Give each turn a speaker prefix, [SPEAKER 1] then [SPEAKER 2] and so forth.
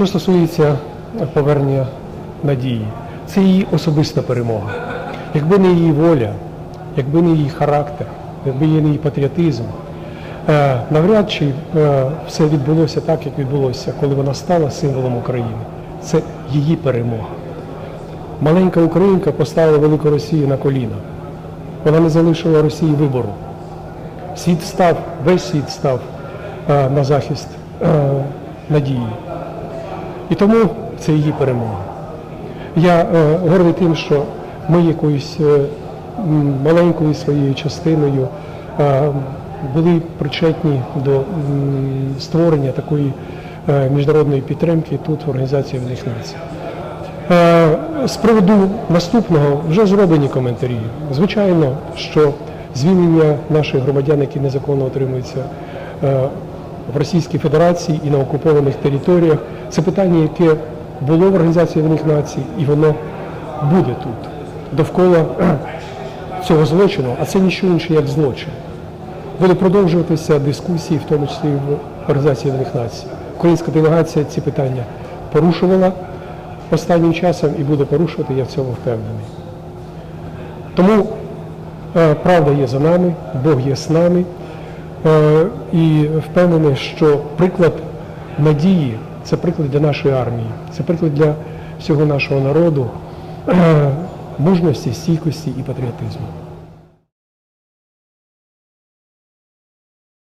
[SPEAKER 1] Що стосується повернення надії, це її особиста перемога. Якби не її воля, якби не її характер, якби не її патріотизм, е, навряд чи е, все відбулося так, як відбулося, коли вона стала символом України. Це її перемога. Маленька українка поставила велику Росію на коліна. Вона не залишила Росії вибору. Світ став, весь світ став е, на захист надії. І тому це її перемога. Я е, гордий тим, що ми якоюсь е, маленькою своєю частиною е, були причетні до створення такої міжнародної підтримки тут в Організації Об'єднаних Націй. З приводу наступного вже зроблені коментарі. Звичайно, що звільнення наших громадян, які незаконно отримуються в Російській Федерації і на окупованих територіях, це питання, яке було в Організації Об'єднаних Націй, і воно буде тут довкола цього злочину, а це нічого інше, як злочин. Буде продовжуватися дискусії, в тому числі в Організації Об'єднаних Націй. Українська делегація ці питання порушувала останнім часом і буде порушувати, я в цьому впевнений. Тому е, правда є за нами, Бог є з нами. Е, і впевнений, що приклад надії це приклад для нашої армії, це приклад для всього нашого народу, е, мужності, стійкості і патріотизму.